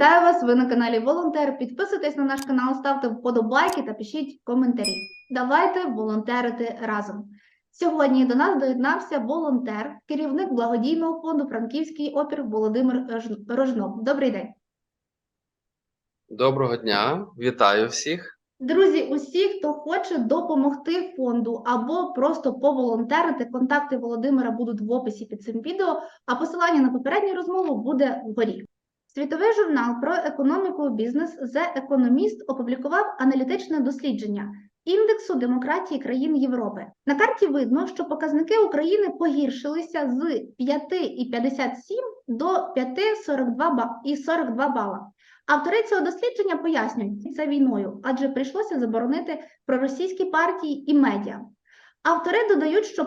вітаю вас! Ви на каналі Волонтер. Підписуйтесь на наш канал, ставте вподобайки та пишіть коментарі. Давайте волонтерити разом. Сьогодні до нас доєднався волонтер, керівник благодійного фонду Франківський опір Володимир Рожнов. Добрий день. Доброго дня, вітаю всіх. Друзі, усі, хто хоче допомогти фонду або просто поволонтерити, контакти Володимира будуть в описі під цим відео, а посилання на попередню розмову буде вгорі. Світовий журнал про економіку і бізнес The Economist опублікував аналітичне дослідження індексу демократії країн Європи. На карті видно, що показники України погіршилися з 5,57 до 5,42 ба- і 42 бала. Автори цього дослідження пояснюють це війною, адже прийшлося заборонити проросійські партії і медіа. Автори додають, що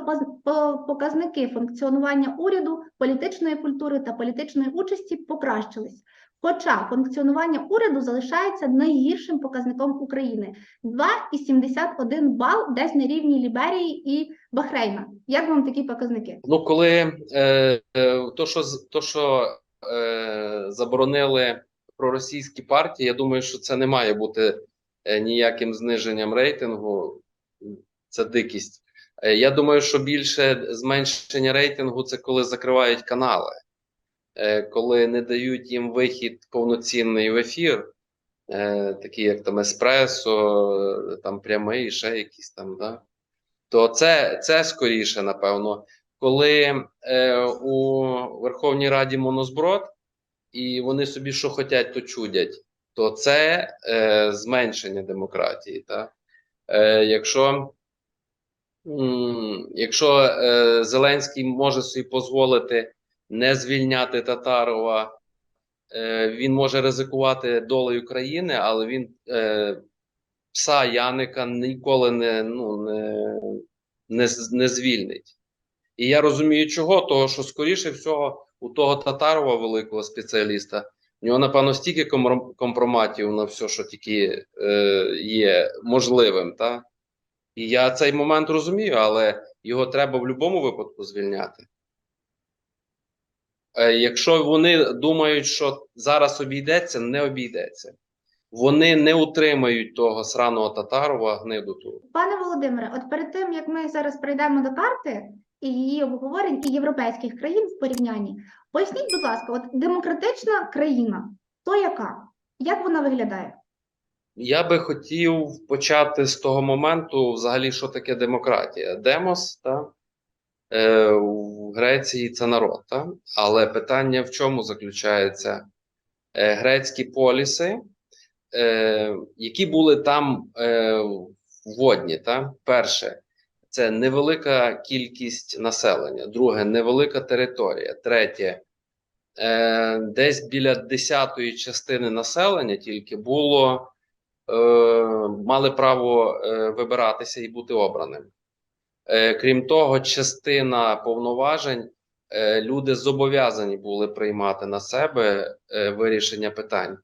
показники функціонування уряду, політичної культури та політичної участі покращились. Хоча функціонування уряду залишається найгіршим показником України 2,71 бал, десь на рівні Ліберії і Бахрейна. Як вам такі показники? Ну, коли е, е, то, що, то, що е, заборонили проросійські партії, я думаю, що це не має бути е, ніяким зниженням рейтингу. Це дикість. Е, я думаю, що більше зменшення рейтингу це коли закривають канали, е, коли не дають їм вихід повноцінний в ефір, е, такі як там Еспресо, там прямий, ще якісь там, да? то це, це скоріше, напевно, коли у Верховній Раді монозброд, і вони собі що хотять, то чудять, то це зменшення демократії. Та? Е, якщо якщо е, Зеленський може собі дозволити не звільняти Татарова, е, він може ризикувати долею країни, але він е, пса Яника ніколи не, ну, не, не, не звільнить. І я розумію, чого, того, що скоріше всього у того Татарова, великого спеціаліста, у нього, напевно, стільки компроматів на все, що тільки е, є можливим. Та? І я цей момент розумію, але його треба в будь-якому випадку звільняти. Е, якщо вони думають, що зараз обійдеться, не обійдеться. Вони не утримають того сраного Татарова гниду ту. Пане Володимире, от перед тим як ми зараз прийдемо до карти і її обговорень і європейських країн в порівнянні, поясніть, будь ласка, от демократична країна, то яка? Як вона виглядає? Я би хотів почати з того моменту, взагалі, що таке демократія. Демос, та? Е, в Греції це народ, та? але питання в чому заключається? Е, грецькі поліси, е, які були там е, вводні. Та? Перше, це невелика кількість населення, друге, невелика територія, третє, е, десь біля десятої частини населення тільки було мали право е, вибиратися і бути обраним. Е, крім того, частина повноважень е, люди зобов'язані були приймати на себе е, вирішення питань.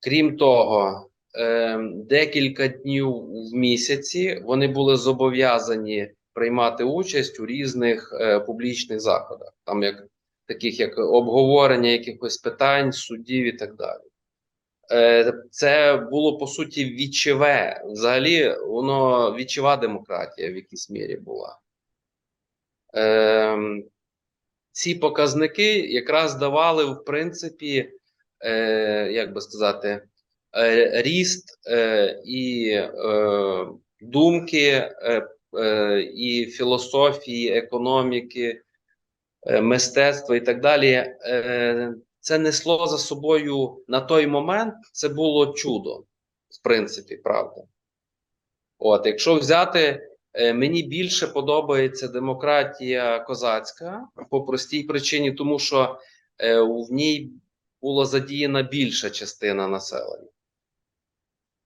Крім того, е, декілька днів в місяці вони були зобов'язані приймати участь у різних е, публічних заходах, там як таких як обговорення якихось питань, суддів і так далі. Е, Це було по суті вічеве. Взагалі, воно вічева демократія в якійсь мірі була. Ем, Ці показники якраз давали, в принципі, е, як би сказати, е, ріст і думки, і філософії, економіки, мистецтва і так далі. Це несло за собою на той момент, це було чудо, в принципі, правда. От, якщо взяти, е, мені більше подобається демократія козацька по простій причині, тому що е, в ній була задіяна більша частина населення.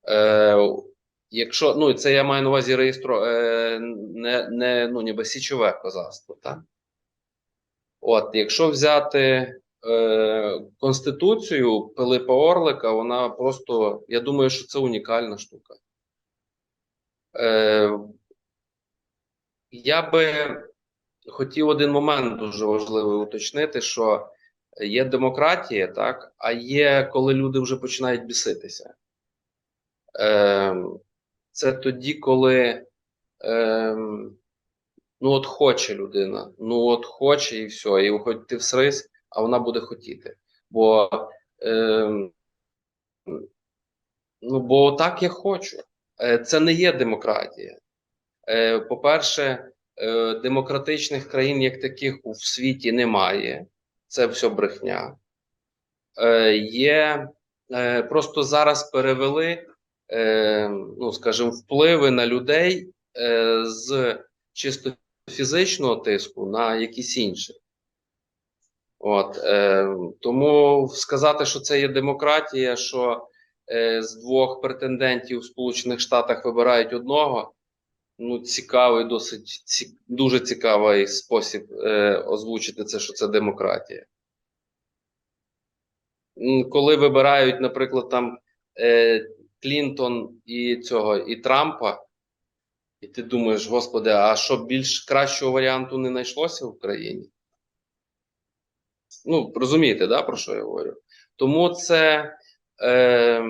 Е, якщо, ну, це я маю на увазі реєстро, е, не, не, ну, ніби січове козацтво, так? От, якщо взяти е, Конституцію Пилипа Орлика, вона просто, я думаю, що це унікальна штука. Е, я би хотів один момент дуже важливий уточнити, що Є демократія, так, а є коли люди вже починають біситися. Ем, це тоді, коли ем, ну от хоче людина, ну от хоче і все, і хоч ти всрись, а вона буде хотіти. Бо, ем, ну, бо так я хочу. Е, Це не є демократія. Е, По-перше, е, демократичних країн як таких у світі немає. Це все брехня. Е, Є е, просто зараз перевели, е, ну скажімо, впливи на людей е, з чисто фізичного тиску на якісь інші. От, е, тому сказати, що це є демократія, що е, з двох претендентів в Сполучених Штатах вибирають одного. Ну, цікавий, досить ці, дуже цікавий спосіб е, озвучити це, що це демократія. Коли вибирають, наприклад, там е, Клінтон і цього і Трампа, і ти думаєш, господи, а що більш кращого варіанту не знайшлося в Україні? Ну, розумієте, да, про що я говорю? Тому це, е,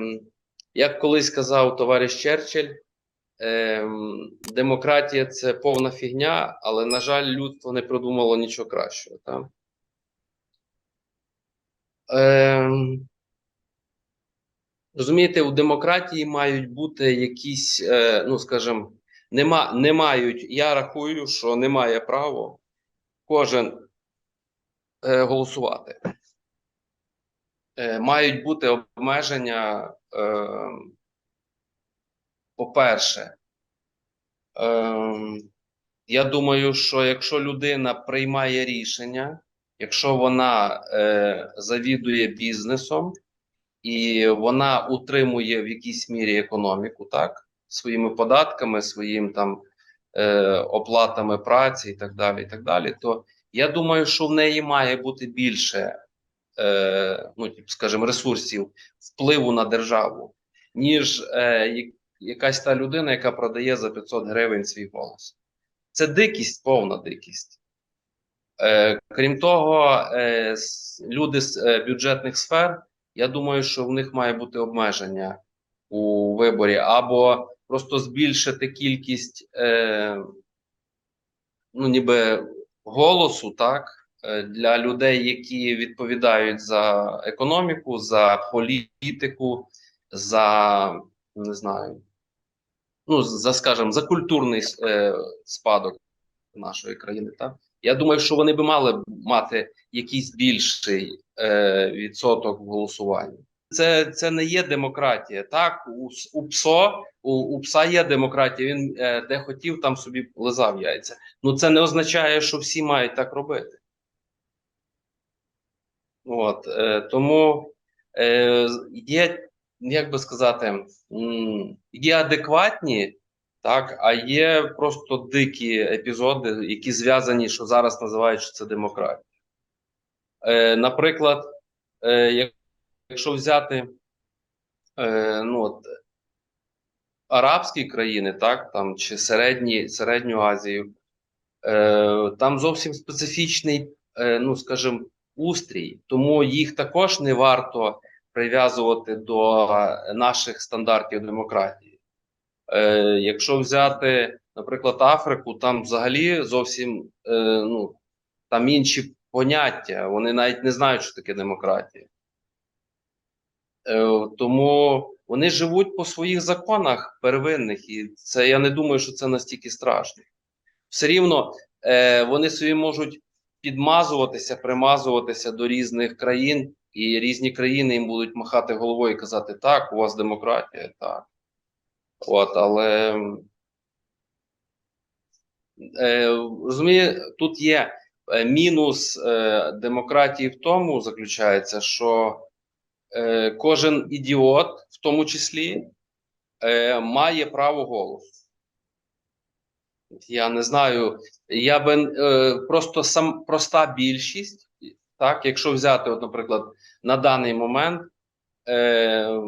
як колись казав товариш Черчилль, е, демократія це повна фігня, але, на жаль, людство не придумало нічого кращого. Так? Е, розумієте, у демократії мають бути якісь, е, ну, скажімо, нема, не мають, я рахую, що немає права кожен голосувати. Е, мають бути обмеження, е, по-перше, е, я думаю, що якщо людина приймає рішення, якщо вона е, завідує бізнесом і вона утримує в якійсь мірі економіку, так, своїми податками, своїм там е, оплатами праці і так далі, і так далі, то я думаю, що в неї має бути більше, е, ну, скажімо, ресурсів впливу на державу, ніж е, якась та людина, яка продає за 500 гривень свій голос. Це дикість, повна дикість. Е, крім того, е, люди з е, бюджетних сфер, я думаю, що в них має бути обмеження у виборі, або просто збільшити кількість, е, ну, ніби голосу, так, е, для людей, які відповідають за економіку, за політику, за не знаю, ну, за, скажімо, за культурний е, спадок нашої країни. Так? Я думаю, що вони би мали мати якийсь більший е, відсоток в голосуванні. Це, це не є демократія. Так, у, у ПСО, у, у пса є демократія, він е, де хотів, там собі лизав яйця. Ну це не означає, що всі мають так робити. От, е, тому е, є, як би сказати, є адекватні, так, а є просто дикі епізоди, які зв'язані, що зараз називають, що це демократія. Е, наприклад, е, якщо взяти е, ну, от, арабські країни, так, там, чи середні, середню Азію, е, там зовсім специфічний, е, ну, скажімо, устрій, тому їх також не варто прив'язувати до наших стандартів демократії. Е, якщо взяти, наприклад, Африку, там взагалі зовсім е, ну, там інші поняття, вони навіть не знають, що таке демократія. Е, тому вони живуть по своїх законах первинних, і це я не думаю, що це настільки страшно. Все рівно е, вони собі можуть підмазуватися, примазуватися до різних країн, і різні країни їм будуть махати головою і казати: так, у вас демократія, так. От, але е, розуміє, тут є мінус демократії в тому, заключається, що е, кожен ідіот, в тому числі, е, має право голосу. Я не знаю, я би е, просто сам проста більшість, так, якщо взяти, от, наприклад, на даний момент. Е,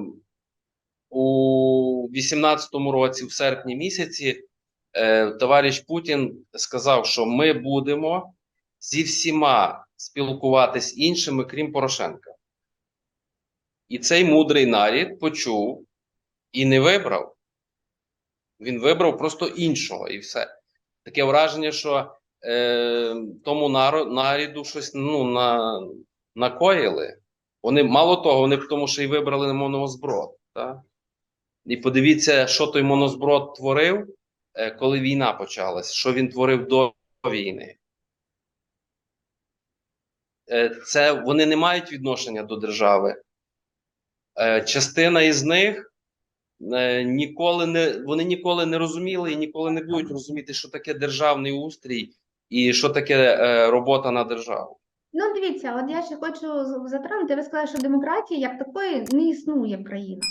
у 18-му році, в серпні місяці, е, товариш Путін сказав, що ми будемо зі всіма спілкуватись іншими, крім Порошенка. І цей мудрий нарід почув і не вибрав. Він вибрав просто іншого, і все. Таке враження, що е, тому наріду щось ну, на, накоїли. Вони мало того, вони тому, що й вибрали монозброд. Так? І подивіться, що той монозброд творив, е, коли війна почалась, що він творив до війни. Е, Це вони не мають відношення до держави. Е, Частина із них е, ніколи не вони ніколи не розуміли і ніколи не будуть розуміти, що таке державний устрій і що таке е, робота на державу. Ну, дивіться, от я ще хочу з- затронути. Ви сказали, що демократії як такої не існує в країнах.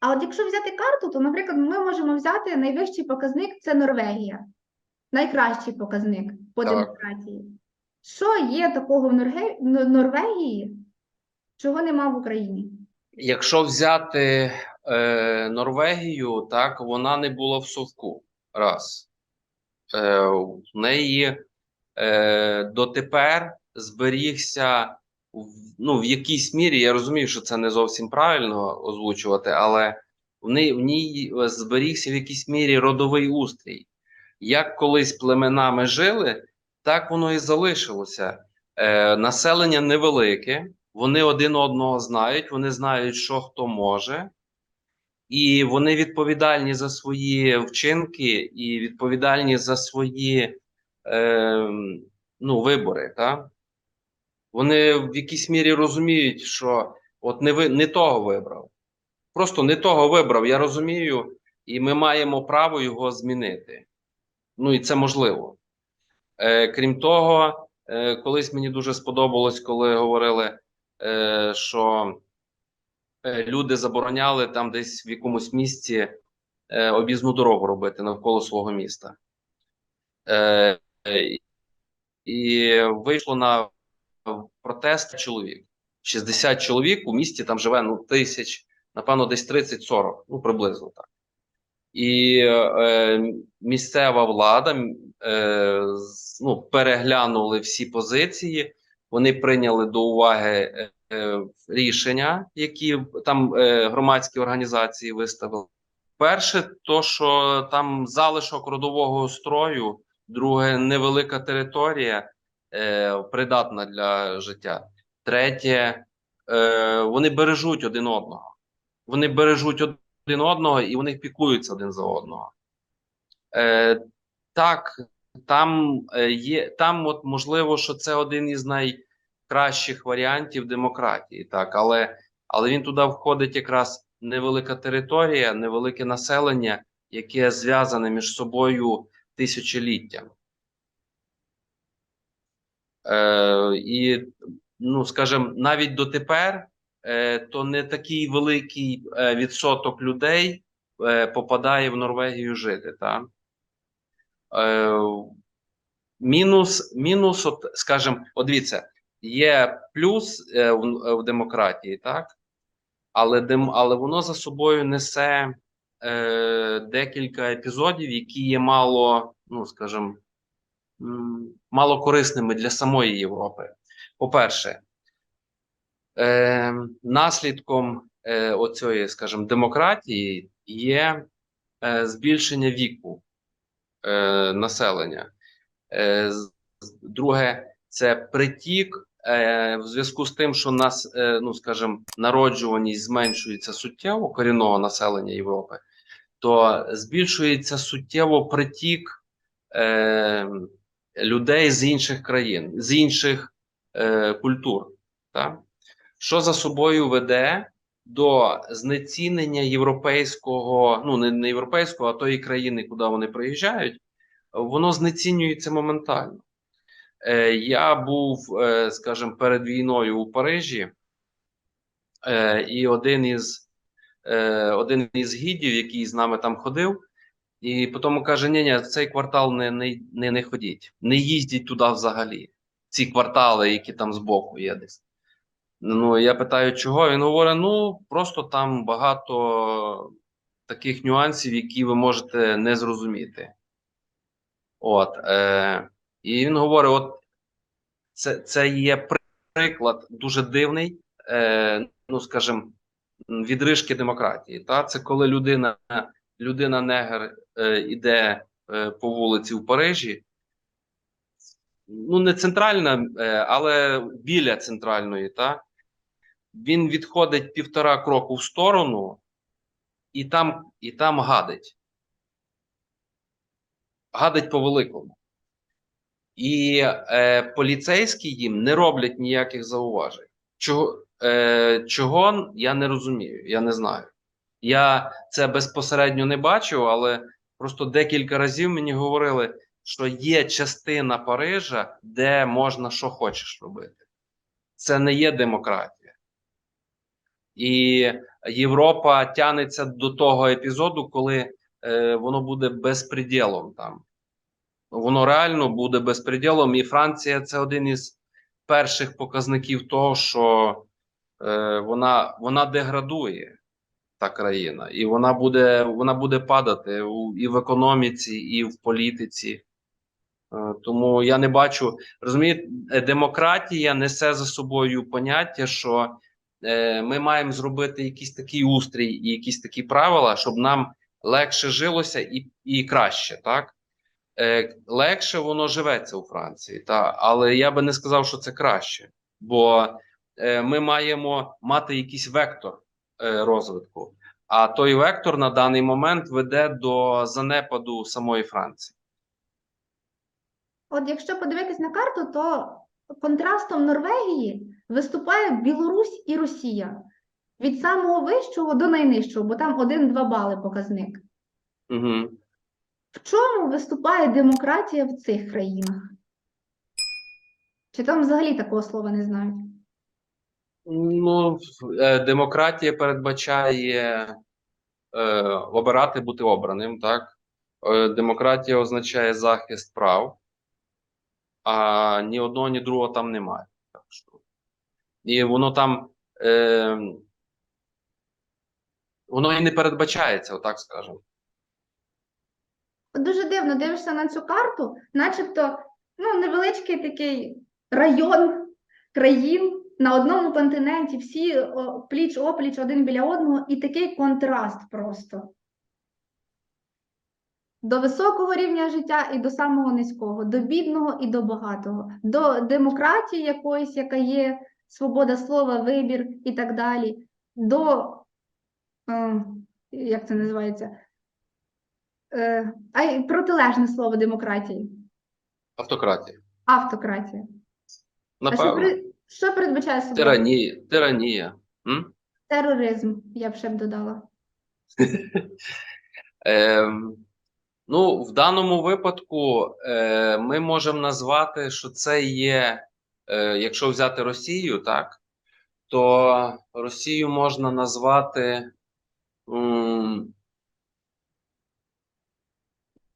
А от якщо взяти карту, то, наприклад, ми можемо взяти найвищий показник це Норвегія, найкращий показник по Так. демократії. Що є такого в. Норвегії, чого нема в Україні? Якщо взяти е, Норвегію, так вона не була в совку. Раз. Е, в неї е, дотепер зберігся в, ну, в якійсь мірі. Я розумію, що це не зовсім правильно озвучувати, але в ній, в ній зберігся в якійсь мірі родовий устрій. Як колись племенами жили, так воно і залишилося. Е, населення невелике, вони один одного знають, вони знають, що хто може, і вони відповідальні за свої вчинки і відповідальні за свої е, ну, вибори. Так? Вони в якійсь мірі розуміють, що от не, ви, не того вибрав. Просто не того вибрав, я розумію, і ми маємо право його змінити. Ну і це можливо. Е, крім того, е, колись мені дуже сподобалось, коли говорили, що е, люди забороняли там десь в якомусь місці е, об'їзну дорогу робити навколо свого міста. Е, е, і вийшло на протест чоловік. 60 чоловік у місті там живе ну, тисяч, напевно, десь 30-40, ну приблизно так. І е, місцева влада е, ну, переглянули всі позиції, вони прийняли до уваги е, е, рішення, які там е, громадські організації виставили. Перше, то що там залишок родового строю, друге, невелика територія е, придатна для життя. Третє, е, вони бережуть один одного. Вони бережуть один одного і вони піклуються один за одного. Е, так, там е, є, там, от можливо, що це один із найкращих варіантів демократії, так, але, але він туди входить якраз невелика територія, невелике населення, яке зв'язане між собою тисячоліттям. Е, і, ну, скажімо, навіть дотепер е, то не такий великий е, відсоток людей е, попадає в Норвегію жити. Та? Е, мінус, мінус, от, скажімо, от дивіться, є плюс е, в, в демократії, так? Але, дем, але воно за собою несе е, декілька епізодів, які є мало, ну, скажімо, мало корисними для самої Європи. По-перше, е, наслідком е, оцієї, скажімо, демократії є е, збільшення віку е, населення. Е, друге, це притік е, в зв'язку з тим, що нас, ну скажімо, народжуваність зменшується суттєво корінного населення Європи, то збільшується суттєво притік людей з інших країн, з інших культур. Так? Що за собою веде до знецінення європейського, ну не, європейського, а тої країни, куди вони приїжджають, воно знецінюється моментально. Е, я був, е, скажімо, перед війною у Парижі, е, і один із, е, один із гідів, який з нами там ходив, і потім каже: ні, ні, в цей квартал не, не, не, не ходіть, не їздіть туди взагалі. Ці квартали, які там збоку є десь. Ну, я питаю, чого? Він говорить: ну, просто там багато таких нюансів, які ви можете не зрозуміти. От, е, і він говорить: от це, це є приклад дуже дивний, е, ну скажімо, відрижки демократії. Та? Це коли людина, людина негр е, іде е, по вулиці в Парижі. Ну, не центральна, е, але біля центральної, та? Він відходить півтора кроку в сторону і там, і там гадить. Гадить по великому. І е, поліцейські їм не роблять ніяких зауважень. Чого, е, чого я не розумію, я не знаю. Я це безпосередньо не бачив, але просто декілька разів мені говорили, що є частина Парижа, де можна що хочеш робити. Це не є демократія. І Європа тягнеться до того епізоду, коли е, воно буде безпреділом там. Воно реально буде безпреділом, і Франція це один із перших показників того, що е, вона, вона деградує, та країна, і вона буде, вона буде падати і в економіці, і в політиці. Е, Тому я не бачу, розумієте, демократія несе за собою поняття, що ми маємо зробити якийсь такий устрій і якісь такі правила, щоб нам легше жилося і, і краще, так? Е, легше воно живеться у Франції, та, але я би не сказав, що це краще, бо е, ми маємо мати якийсь вектор е, розвитку, а той вектор на даний момент веде до занепаду самої Франції. От якщо подивитись на карту, то контрастом Норвегії виступає Білорусь і Росія від самого вищого до найнижчого, бо там 1-2 бали показник. Угу. В чому виступає демократія в цих країнах? Чи там взагалі такого слова не знають? Ну, е, демократія передбачає е, обирати, бути обраним, так? Е, демократія означає захист прав, а ні одного, ні другого там немає. Так що. І воно там е, воно і не передбачається, отак скажемо. Дуже дивно дивишся на цю карту, начебто ну, невеличкий такий район країн на одному континенті, всі пліч опліч один біля одного, і такий контраст просто. До високого рівня життя і до самого низького, до бідного і до багатого, до демократії якоїсь, яка є, свобода слова, вибір і так далі, до, е, як це називається, е, а й протилежне слово демократії, Автократія. автократія. А що, при, що передбачає собою? Тиранія. Тиранія. М? Тероризм, я б ще б додала. Ем, ну, в даному випадку е, ми можемо назвати, що це є, якщо взяти Росію, так, то Росію можна назвати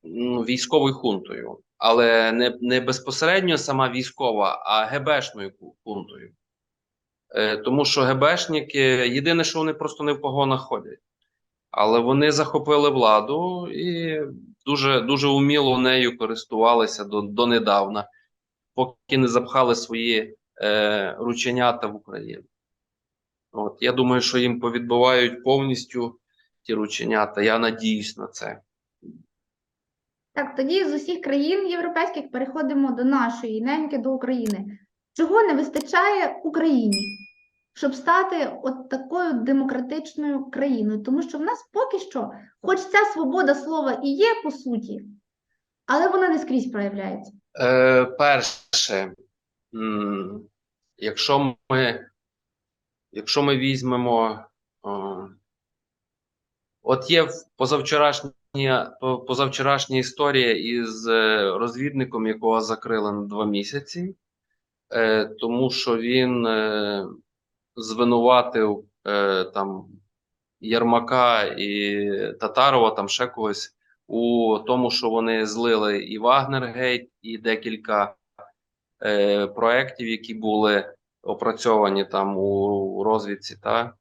ну, військовою хунтою, але не, не безпосередньо сама військова, а ГБшною хунтою. Е, тому що ГБшники, єдине, що вони просто не в погонах ходять. Але вони захопили владу і дуже, дуже уміло нею користувалися до, донедавна, поки не запхали свої е, рученята в Україну. От, я думаю, що їм повідбивають повністю ті рученята. Я надіюсь на це. Так, тоді з усіх країн європейських переходимо до нашої неньки, до України. Чого не вистачає Україні, щоб стати от такою демократичною країною? Тому що в нас поки що, хоч ця свобода слова і є по суті, але вона не скрізь проявляється. Е, перше, якщо ми, якщо ми візьмемо, о, от є позавчорашня, по- позавчорашня історія із е, розвідником, якого закрили на два місяці, е, тому що він е, звинуватив е, там Єрмака і Татарова, там ще когось у тому, що вони злили і Вагнергейт, і декілька е, проєктів, які були опрацьовані там у, розвідці. Та?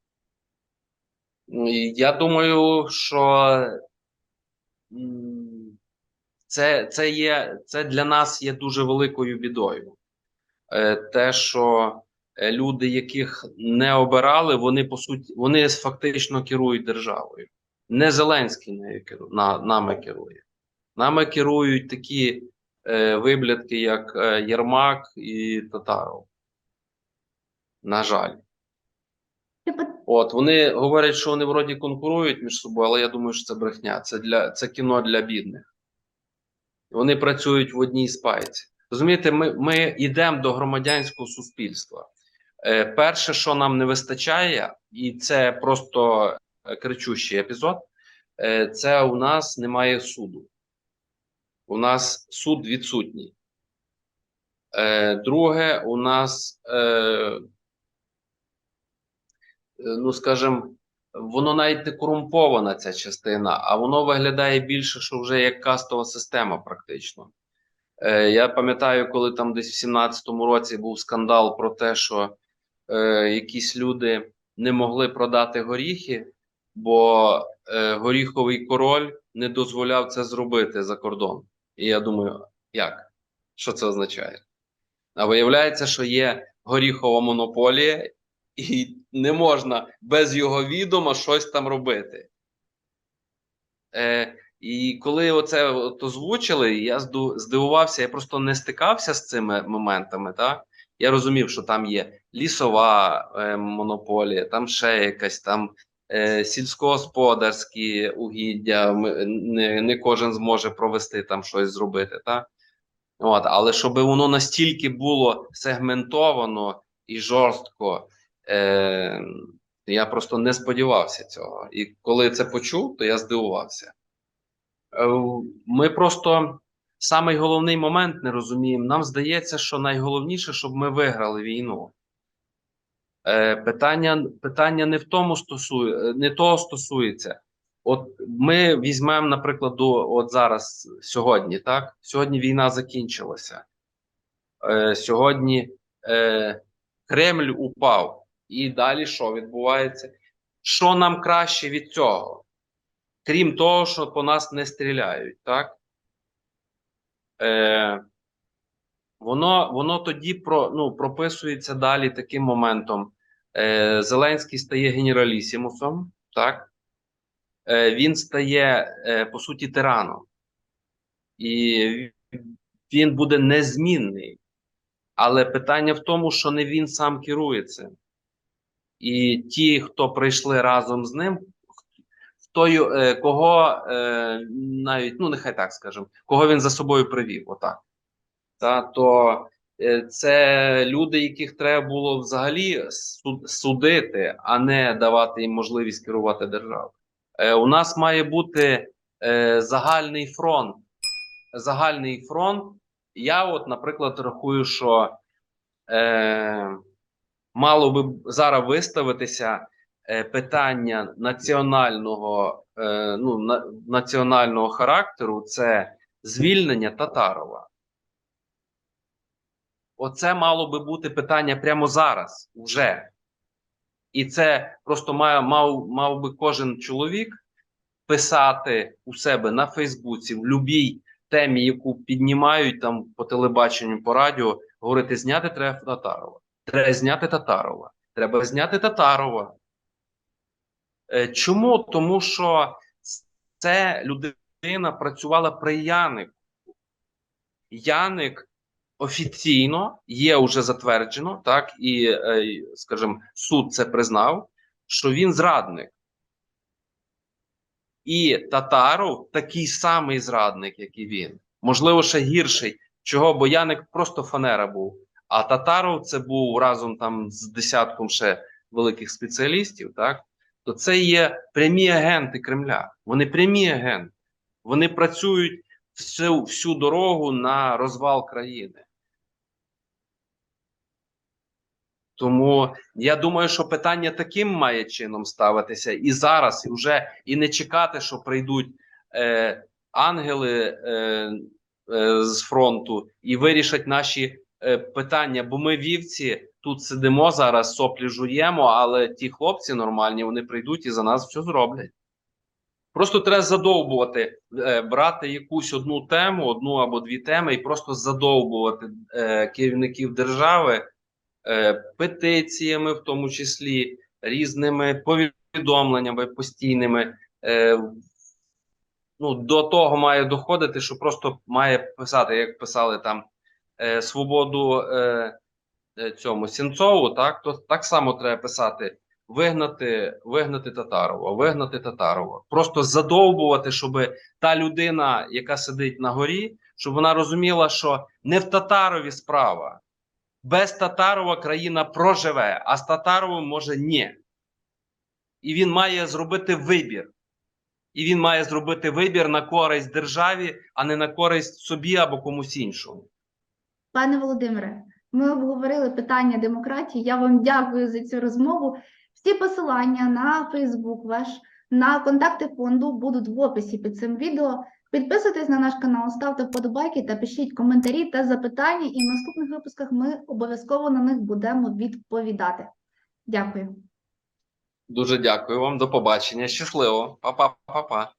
Я думаю, що це, це, є, це для нас є дуже великою бідою. е, те, що е, люди, яких не обирали, вони по суті вони фактично керують державою. Не Зеленський нею керу- на, нами керує. Нами керують такі е, виблядки, як е, Єрмак і Татаров. На жаль. От вони говорять, що вони вроді конкурують між собою, але я думаю, що це брехня. Це для це кіно для бідних. Вони працюють в одній спайці. Розумієте, ми, ми йдемо до громадянського суспільства. Е, перше, що нам не вистачає, і це просто кричущий епізод, е, це у нас немає суду. У нас суд відсутній. Е, друге, у нас, е, ну скажімо, воно навіть не корумпована ця частина, а воно виглядає більше, що вже як кастова система, практично. Е, я пам'ятаю, коли там десь в 17-му році був скандал про те, що е, якісь люди не могли продати горіхи, бо е, горіховий король не дозволяв це зробити за кордон. І я думаю, як? Що це означає? А виявляється, що є горіхова монополія, і не можна без його відома щось там робити. Е, і коли оце от озвучили, я здивувався, я просто не стикався з цими моментами. Так? Я розумів, що там є лісова е, монополія, там ще якась там сільськогосподарські угіддя, не, не кожен зможе провести там щось зробити. Так? От, але щоб воно настільки було сегментовано і жорстко, е, я просто не сподівався цього. І коли це почув, то я здивувався. Е, Ми просто самий головний момент не розуміємо. Нам здається, що найголовніше, щоб ми виграли війну. Е, Питання, питання не в тому стосує, не того стосується. От ми візьмемо, наприклад, до от зараз, сьогодні, так? Сьогодні війна закінчилася. Е, сьогодні е, Кремль упав. І далі що відбувається? Що нам краще від цього? Крім того, що по нас не стріляють, так? Е, воно, воно тоді про, ну, прописується далі таким моментом. Е, Зеленський стає генералісімусом, так? Е, він стає, е, по суті, тираном. І він буде незмінний. Але питання в тому, що не він сам керує цим. І ті, хто прийшли разом з ним, хто, е, кого е, навіть, ну нехай так скажемо, кого він за собою привів, отак. Та, то е, це люди, яких треба було взагалі судити, а не давати їм можливість керувати державою. Е, у нас має бути е, загальний фронт. Загальний фронт. Я, от, наприклад, рахую, що е, мало би зараз виставитися питання національного, е, ну, на, національного характеру це звільнення Татарова. Оце мало би бути питання прямо зараз, вже. І це просто має, мав, мав би кожен чоловік писати у себе на Фейсбуці, в будь-якій темі, яку піднімають там по телебаченню, по радіо, говорити: зняти треба Татарова. Треба зняти Татарова. Треба зняти Татарова. Е, Чому? Тому що це людина працювала при Янику. Яник офіційно є вже затверджено, так, і, е, скажімо, суд це признав, що він зрадник. І Татаров такий самий зрадник, як і він. Можливо, ще гірший. Чого? Бо Яник просто фанера був. А Татаров це був разом там з десятком ще великих спеціалістів, так? То це є прямі агенти Кремля. Вони прямі агенти. Вони працюють всю, всю дорогу на розвал країни. Тому я думаю, що питання таким має чином ставитися і зараз, і вже і не чекати, що прийдуть е, ангели е, е, з фронту і вирішать наші е, питання. Бо ми вівці тут сидимо зараз, соплі жуємо, але ті хлопці нормальні, вони прийдуть і за нас все зроблять. Просто треба задовбувати, е, брати якусь одну тему, одну або дві теми, і просто задовбувати е, керівників держави петиціями, в тому числі різними повідомленнями постійними. Е, ну, до того має доходити, що просто має писати, як писали там е, свободу е, е, цьому Сінцову, так, то так само треба писати. Вигнати, вигнати Татарова, вигнати Татарова. Просто задовбувати, щоб та людина, яка сидить на горі, щоб вона розуміла, що не в Татарові справа. Без Татарова країна проживе, а з Татаровим може ні. І він має зробити вибір. І він має зробити вибір на користь державі, а не на користь собі або комусь іншому. Пане Володимире, ми обговорили питання демократії. Я вам дякую за цю розмову. Всі посилання на Фейсбук ваш, на контакти фонду будуть в описі під цим відео. Підписуйтесь на наш канал, ставте вподобайки та пишіть коментарі та запитання, і в наступних випусках ми обов'язково на них будемо відповідати. Дякую. Дуже дякую вам. До побачення. Щасливо. Па-па-па-па.